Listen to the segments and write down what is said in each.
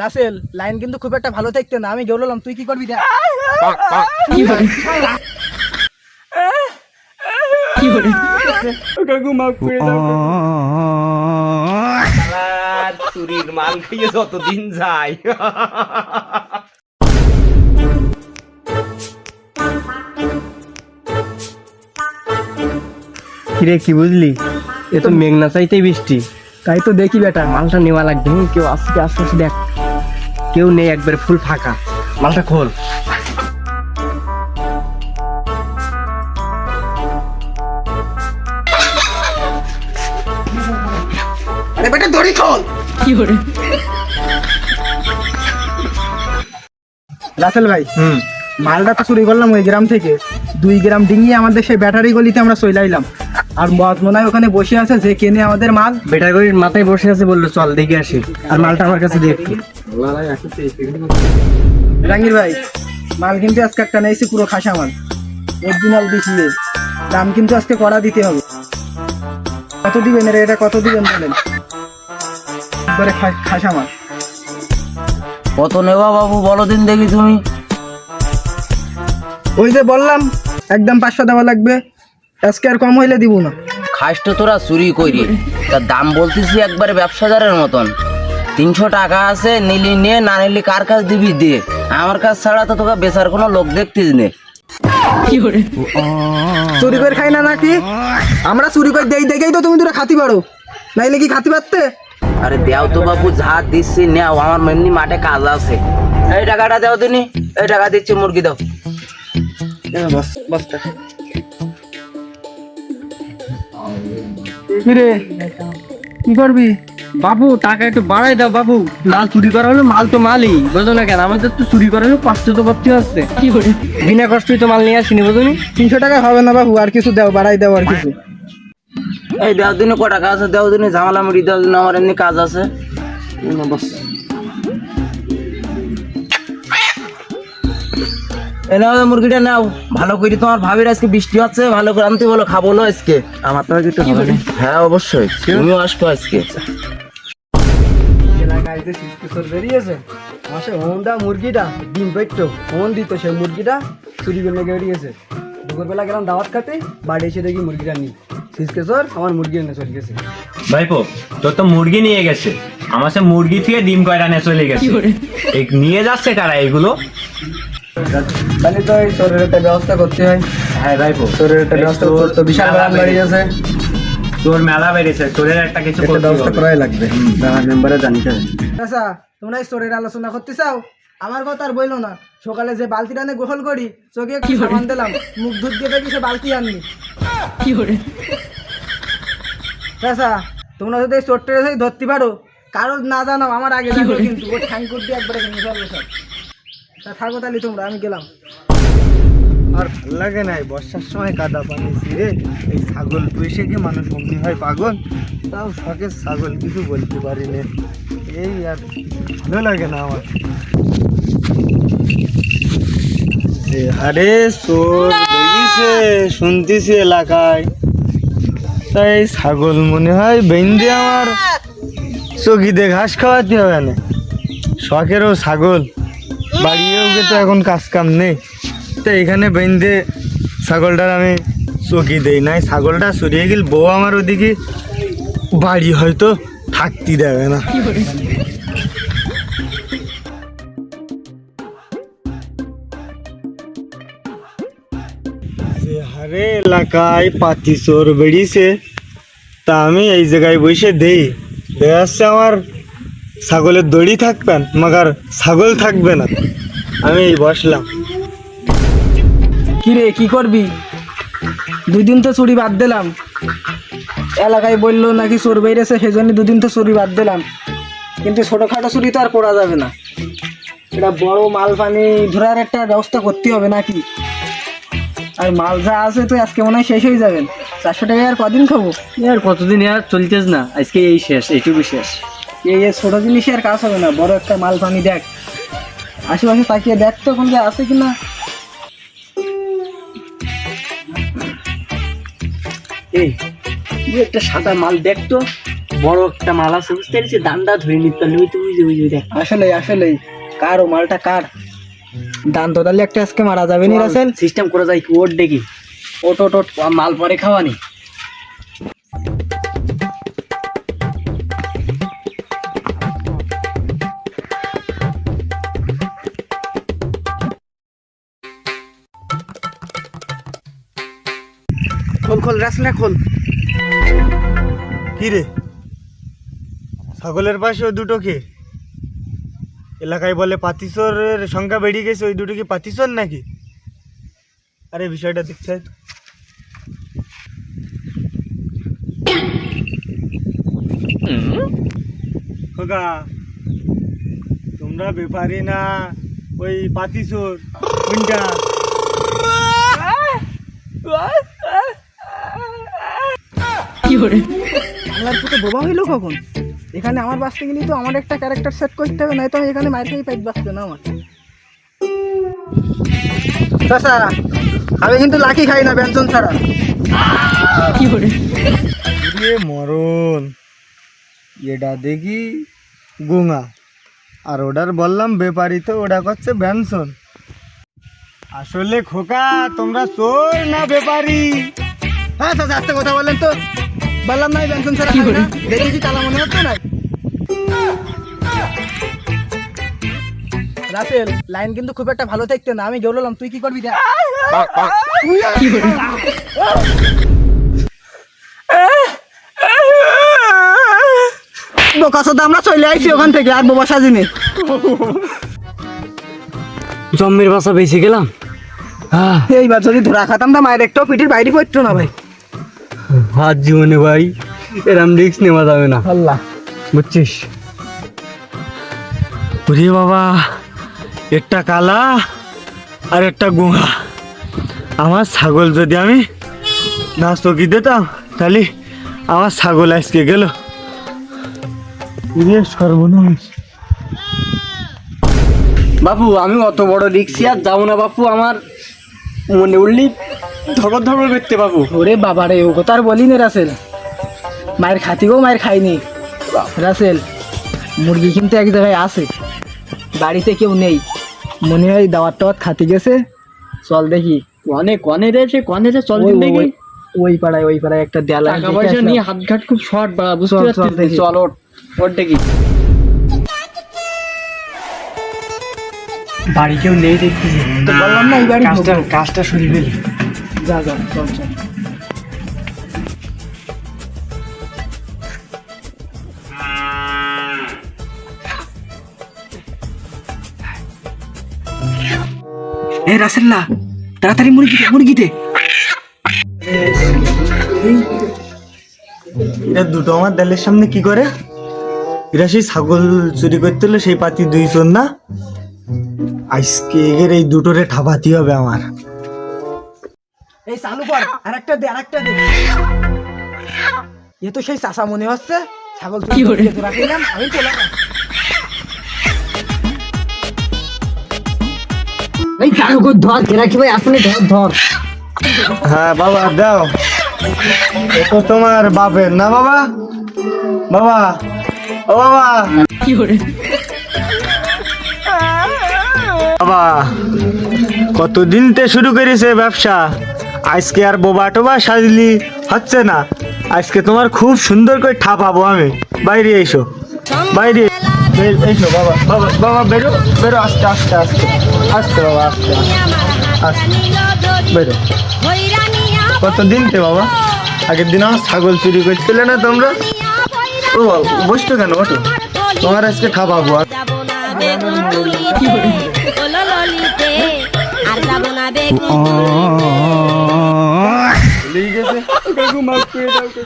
Rasel line কিন্তু খুব একটা ভালো থাকতে না। আমি গেলাম তুই কি করবি দেখ। চুরির মাল খেয়ে যতদিন যায়। কিরে কি বুঝলি? এ তো মেঘনা চাইতেই বৃষ্টি। তাই তো দেখি বেটা মালটা নেওয়া লাগবে। কেউ আস্তে আস্তে আস্তে দেখ। কেউ নেই একবার ফুল ফাঁকা। মালটা খোল। রাসেল ভাই। হুম। মালটা তো চুরি করলাম ওই গ্রাম থেকে। দুই গ্রাম ডিঙিয়ে আমাদের সেই ব্যাটারি গলিতে আমরা চইলাইলাম আর মদ মনে হয় ওখানে বসে আছে যে কেনে আমাদের মাল। বেটাগড়ির মাথায় বসে আছে বলল চল দেখে আসি। আর মালটা আমার কাছে দেখ জাহাঙ্গীর ভাই মাল কিন্তু আজকে একটা নিয়েছি পুরো খাসা মাল। অরিজিনাল দেখিয়ে দাম কিন্তু আজকে করা দিতে হবে। কত দিবেন রে এটা কত দিবেন বলেন? একবারে খাসা মাল। কত নেবা বাবু? বলো দিন দেখি তুমি। ওই যে বললাম একদম পাঁচশো দেওয়া লাগবে। আজকে আর কম হইলে দিব না। খাস তো তোরা চুরি করি তার দাম বলতেছি একবারে ব্যবসাদারের মতন। তিনশো টাকা আছে নিলি নে না নিলি কার কাছ দিবি দে। আমার কাছ ছাড়া তো তোকে বেচার কোনো লোক দেখতিস নে। চুরি করে খাই না নাকি? আমরা চুরি করে দেই দেখেই তো তুমি দুটো খাতি পারো। নাইলে কি খাতি পারতে? আরে দেও তো বাবু যা দিচ্ছি নেও আমার এমনি মাঠে কাজ আছে। এই টাকাটা দাও তুমি এই টাকা দিচ্ছি মুরগি দাও। কি করবি? বাবু টাকা একটু বাড়াই দাও বাবু। মাল চুরি করা হলো মাল তো মালই বোঝো না কেন? আমাদের তো চুরি করা হলো কষ্ট তো করতে হচ্ছে। কি করে বিনা কষ্টই তো মাল নিয়ে আসিনি বোঝো নি? তিনশো টাকা হবে না বাবু আর কিছু দাও বাড়াই দাও আর কিছু। এই দেও দিনে ক টাকা আছে? দেও দিনে ঝামেলা মুড়ি দেও দিনে আমার এমনি কাজ আছে। বস। মুরগিটা নাও। ভালো করে তোমার ভাবির আজকে বৃষ্টি হচ্ছে ভালো করে আনতে বলো খাব না আজকে। আমার তো একটু হবে হ্যাঁ অবশ্যই। তুমিও আসব আজকে। এলাকায় যে কিশোর বেরিয়েছে মাসে হোমদা মুরগিটা ডিম পেটটো ফোন দিত সেই মুরগিটা চুরি করে লেগে বেরিয়েছে। দুপুরবেলা গেলাম দাওয়াত খাতে বাড়ি এসে দেখি মুরগিটা আমার মুরগি এনে চলে গেছে। ভাইপো তোর তো মুরগি নিয়ে গেছে। আমার সে মুরগি থেকে ডিম কয়টা নিয়ে চলে গেছে? নিয়ে যাচ্ছে কারা এগুলো? তাহলে তো এই শরীরের একটা ব্যবস্থা করতে হয়। হ্যাঁ ভাইপো শরীরের একটা ব্যবস্থা তোর তো বিশাল বাড়ি আছে। তোর মেলা বেড়েছে তোরের একটা কিছু করতে ব্যবস্থা করাই লাগবে। মেম্বারে জানতে হবে। আচ্ছা তোমরা এই স্টোরির আলোচনা করতে চাও? আমার কথা আর বইলো না। সকালে যে বালতিটা নিয়ে গোসল করি চোখে একটু সাবান দিলাম মুখ ধুত দিয়ে সে বালতি আননি। কি করে? আচ্ছা তোমরা যদি এই চোরটা ধরতে পারো কারোর না জানো আমার আগে কিন্তু। ও ঠ্যাং করতে একবারে ভেঙে ফেলবে সব। তা থাকো তাহলে তোমরা, আমি গেলাম। আর ভালো লাগে না, এই বর্ষার সময় কাদা পানি ছিঁড়ে এই ছাগল পুষে কি মানুষ অমনি হয় পাগল? তাও শখের ছাগল, কিছু বলতে পারি না। এই আর ভালো লাগে না আমার। যে চোর বেরিয়েছে, শুনতেছি এলাকায়। তাই ছাগল মনে হয় বেঁধে আমার। চকিতে ঘাস খাওয়াতে হবে না। শখেরও ছাগল। বাড়িয়েও তো এখন কাজ কাম নেই। তো এখানে বেঁধে ছাগলটার আমি চকি দেই নাই। ছাগলটা সরিয়ে গেল বউ আমার ওদিকে বাড়ি হয়তো থাকতে দেবে না। হারে এলাকায় পাতি চোর বেরিয়েছে তা আমি এই জায়গায় বসে দেই। দেখা যাচ্ছে আমার ছাগলের দড়ি থাকবেন মাগার ছাগল থাকবে না। আমি এই বসলাম। কি রে কি করবি? দুই দিন তো চুরি বাদ দিলাম। এলাকায় বলল নাকি চোর বেরিয়েছে সেই জন্য দুদিন তো চুরি বাদ দিলাম। কিন্তু ছোটোখাটো চুরি তো আর করা যাবে না। এটা বড় মাল পানি ধরার একটা ব্যবস্থা করতে হবে নাকি? আর মাল যা আছে তো আজকে মনে হয় শেষ হয়ে যাবেন চারশো টাকায় আর কদিন খাব? আর কতদিন আর চলতেছ না? আজকে এই শেষ এইটুকু শেষ। এই এই ছোটো জিনিসে আর কাজ হবে না বড় একটা মাল পানি দেখ। আশেপাশে তাকিয়ে দেখ তো ওখানে আছে কিনা। এই তুই একটা সাদা মাল দেখতো বড় একটা মাল আছে বুঝতে পারছি দান্দা ধরে নিতে পারলে ওই তো বুঝে বুঝে দেখ। আসলে আসলে কার ও মালটা কার? দান তো তাহলে একটা আজকে মারা যাবে নি রাসেল? সিস্টেম করে যায় কি ওর দেখি। ওট ওট ওট মাল পরে খাওয়ানি। খোল রাসেল কি রে? ছাগলের পাশে ওই দুটো কে? এলাকায় বলে পাতিসরের সংখ্যা বেড়ে গেছে, ওই দুটো কি পাতিসর নাকি? আরে, বিষয়টা দেখতে হয় তোমরা ব্যাপারি না, ওই পাতিসর কোনটা আমার পুরো বোবা হইল কখন? এখানে আমার বাঁচতে গেলে তো আমার একটা ক্যারেক্টার সেট করতে হবে নয়তো আমি এখানে মায়ের খেয়ে পেট বাঁচবে না আমার। চাচা আমি কিন্তু লাকি খাই না ব্যঞ্জন ছাড়া। কি এ মরণ এটা দেখি গুঙা। আর ওটার বললাম বেপারি তো ওটা করছে ব্যানসন আসলে খোকা তোমরা চোর না বেপারি হ্যাঁ চাচা আস্তে কথা বললেন তো। বললাম না ব্যঞ্জন ছাড়া খাই না। দেখি কি কালা মনে হচ্ছে না? রাসেল লাইন কিন্তু খুব একটা ভালো থাকতে না। আমি গেলাম তুই কি করবি দেখ। বোকা আমরা চলে আইছি ওখান থেকে আর বোবা সাজিনি। জম্মের বাসা বেঁচে গেলাম? হ্যাঁ এইবার যদি ধরা খাতাম তা মায়ের একটাও পিঠির বাইরে পড়তো না ভাই। হাত জীবনে ভাই এরম রিক্স নেওয়া যাবে না। আল্লাহ। বুঝছিস? ওরে বাবা একটা কালা আর একটা গুহা। আমার ছাগল যদি আমি না চকি দিতাম তাহলে আমার ছাগল আজকে গেল। ওরে সর্বনাশ। বাপু আমি অত বড় রিক্সি আর যাব না বাপু আমার মনে উঠলি ধরবর ধরবর করতে বাবু ওরে বাবা রে ও কথা আর বলি নে রাসেল। মায়ের খাতিকেও মায়ের খাইনি। রাসেল মুরগি কিন্তু এক জায়গায় আছে। বাড়িতে কেউ নেই। মনে হয় দাওয়াত টাওয়াত খাতে গেছে। চল দেখি। কনে কনে রে সে কনে রে চল ওই- দেখি। ওই- ওই পাড়ায় ওই পাড়ায় একটা দেয়াল টাকা পয়সা নিয়ে হাত ঘাট খুব শর্ট বা বুঝতে পারছিস চল ওট ওট দেখি। বাড়ি কেউ নেই দেখতেছি। বললাম না এই বাড়ি কাজটা কাজটা শুনি ফেলি যা যা চল। চল এ রাসেল্লা তাড়াতাড়ি এরা দুটো আমার দেলের সামনে কি করে? এরা সেই ছাগল চুরি করতে হলো সেই পাতি দুই চোর না? আজকে এগের এই দুটোরে ঠাপাতি হবে আমার। এই চালু কর আরেকটা দে আরেকটা দে। এ তো সেই চাষা মনে হচ্ছে। ছাগল কি করে রাখিলাম আমি পোলাম এই চালু করে ধর কি ভাই? আসলে ধর ধর। হ্যাঁ বাবা দাও। এ তো তোমার বাপের না বাবা? বাবা ও বাবা। বাবা কতদিন তে শুরু করেছে ব্যবসা? আজকে আর বোবা টোবা সাজলি হচ্ছে না আজকে তোমার খুব সুন্দর করে ঠাপাবো আমি বাইরে এসো বাইরে এসো বাবা বাবা বাবা বেরো বেরো আস্তে আস্তে আস্তে আস্তে বাবা আস্তে আস্তে বেরো কতদিন তে বাবা আগের দিন আমার ছাগল চুরি করছিলে না তোমরা ও বাবা, বসতো কেন ওঠো তোমার আজকে খাওয়াবো আর যাব না বেগুন তুলিতে ওলো আর যাব না বেগুন ভুলেই গেছে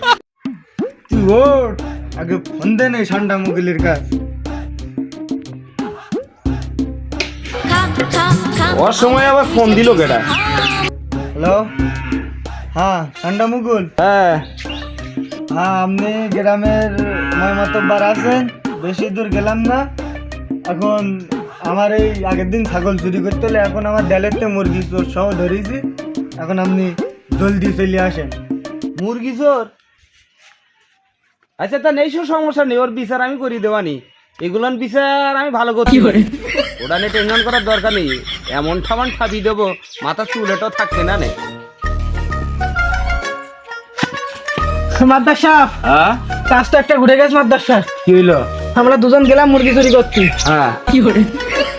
তুই ওঠ। আগে ফোন দে নেই ঠান্ডা মুগলির কাজ খা খা খা ওর সময় আবার ফোন দিল কেটা হ্যালো? হ্যাঁ ঠান্ডা মুকুল হ্যাঁ। হ্যাঁ আপনি গ্রামের নয় মাতব্বার আছেন বেশি দূর গেলাম না। এখন আমার এই আগের দিন ছাগল চুরি করতে হলে এখন আমার ডেলেতে মুরগি চোর সহ ধরেছি। এখন আপনি জলদি চলে আসেন। মুরগি চোর? আচ্ছা তা নেই সমস্যা নেই ওর বিচার আমি করি দেওয়ানি। এগুলোর বিচার আমি ভালো করছি। ওটা নিয়ে টেনশন করার দরকার নেই। এমন ঠামান ঠাপি দেবো মাথা চুলেটাও থাকবে না নে। মাদ্দার সাহেব হ্যাঁ? কাজটা একটা ঘুরে গেছে মাদ্দার সাহেব কি হইল? আমরা দুজন গেলাম মুরগি চুরি করতে। হ্যাঁ।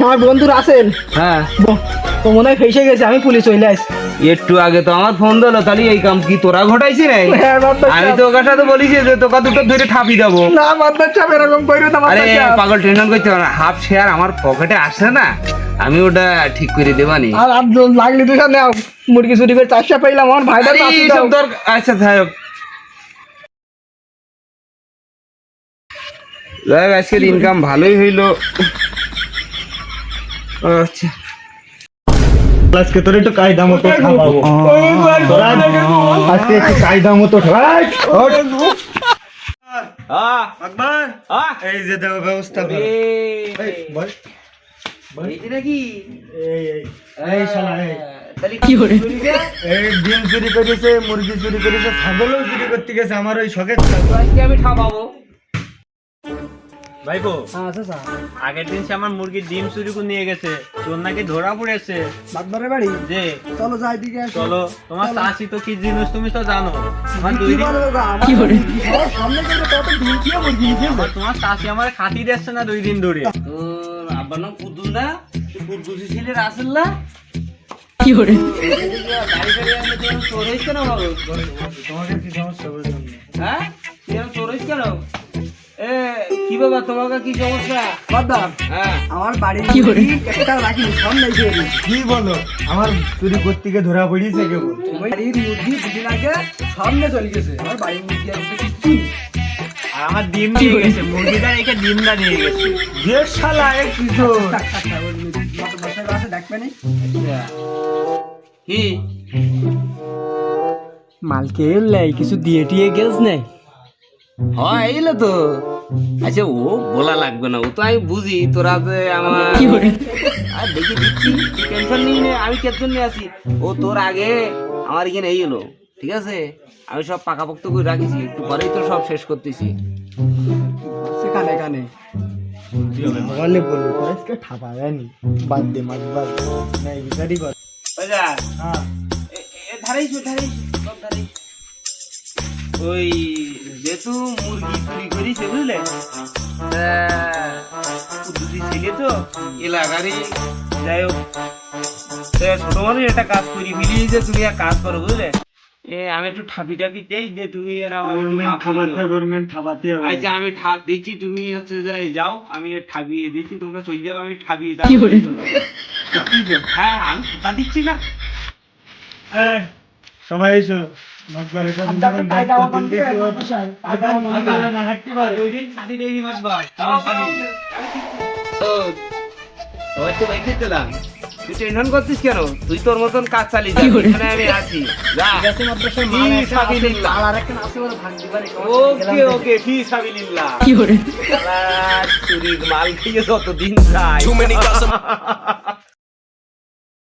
আমার বন্ধু রাসেল হ্যাঁ। ও মনে হয় ফেসে গেছে আমি পুলিশ চলে আসি একটু আগে তো আমার ফোন দিলো তাহলে এই কাম কি তোরা ঘটাইছি নাই হ্যাঁ, আমি তো ওর সাথে বলিছি যে তোকে দুটো ধরে ঠাপি দেবো। না মাদ্দার সাহেব এরকম কইরো না আরে পাগল টেনশন করতে না। হাফ শেয়ার আমার পকেটে আসে না আমি ওটা ঠিক করে দেবানি আর আর লাগলি তুই নাও মুরগি চুরি করে চারশো পাইলাম আমার ভাইটা এইসব দরকার আচ্ছা যাই হোক। যাই হোক, আজকের ইনকাম ভালোই হইল। আচ্ছা। আজকে তোর একটু কায়দা মতো খাওয়াবো। আজকে একটু কায়দা মতো এই যে দেওয়া ব্যবস্থা কর। বল নাকি? এই এই। এই শালা এই। তাহলে কি করে এই ডিম চুরি করেছে মুরগি চুরি করেছে ছাগলও চুরি করতে গেছে আমার ওই শখের আজকে আমি ঠাপাবো ভাইপো আচ্ছা আগের দিন সে আমার মুরগির ডিম চুরি করে নিয়ে গেছে তোর নাকি ধরা পড়েছে। বাগবারের বাড়ি? যে চলো যাই দিকে চলো তোমার চাষি তো কি জিনিস তুমি তো জানো। আমার দুই কি মুরগি সবার সামনে করে তত ঢুকিয়ে মুরগি নিয়ে তোমার চাষি আমার খাতি দিচ্ছে না দুই দিন ধরে? তোর আব্বার নাম কুদ্দুস না? কুদ্দুসি ছেলে রাসেল না? কি করে তোমাকে কি সমস্যা হ্যাঁ? চোর কেন? এ কি বাবা তোমাকে কি সমস্যা? হ্যাঁ। আমার বাড়ির কি করে একটা বলো? আমার চুরি করতে গিয়ে ধরা পড়িয়েছে কেবল বাড়ির মুরগি দুদিন আগে সামনে চলে গেছে। আমার বাড়ির মুরগি আর কিচ্ছু আর আমার ডিম নিয়ে গেছে মুরগিটা রেখে ডিমটা নিয়ে গেছে। যে শালা এ কিছু দেখবে নি? কি? মালকে লাই কিছু দিয়ে টিয়ে গেছ নাই? হ্যাঁ এইলো তো। আচ্ছা ও বলা লাগবে না। ও তো আমি বুঝি তোরা যে আমার আর দেখে দিচ্ছি টেনশন নিয়ে নে আমি কেতন নিয়ে আসি ও তোর আগে আমার এখানে এই এলো ঠিক আছে? আমি সব পাকাপোক্ত করে রাখিছি একটু পরেই তো সব শেষ করতেছি। সেখানে এখানে ঠাপা বাদ দে মাছ বাদ। না বিচারই কর। হ্যাঁ। ধারাইছো ধারাইছো সব ধারাইছো ওই যেহেতু মুরগি চুরি করিছে বুঝলে? দুটি ছেলে তো এলাকারই। যাই হোক ছোট মানুষ একটা কাজ করি ফেলি যে তুমি এক কাজ করো বুঝলে? এ আমি একটু ঠাপি টাপি দেই যে তুমি আচ্ছা আমি ঠাপ দিচ্ছি তুমি হচ্ছে যাই যাও আমি ঠাবিয়ে দিচ্ছি তোমরা চলে যাও আমি ঠাবিয়ে দাও। হ্যাঁ আমি তা দিচ্ছি না। সবাই এসো। কেন? তুই তোর মতন কাজ চালিয়ে আমি আছি। ওকে ওকে ফি সাবিলিল্লাহ চুরির মাল খেয়ে যত দিন যায়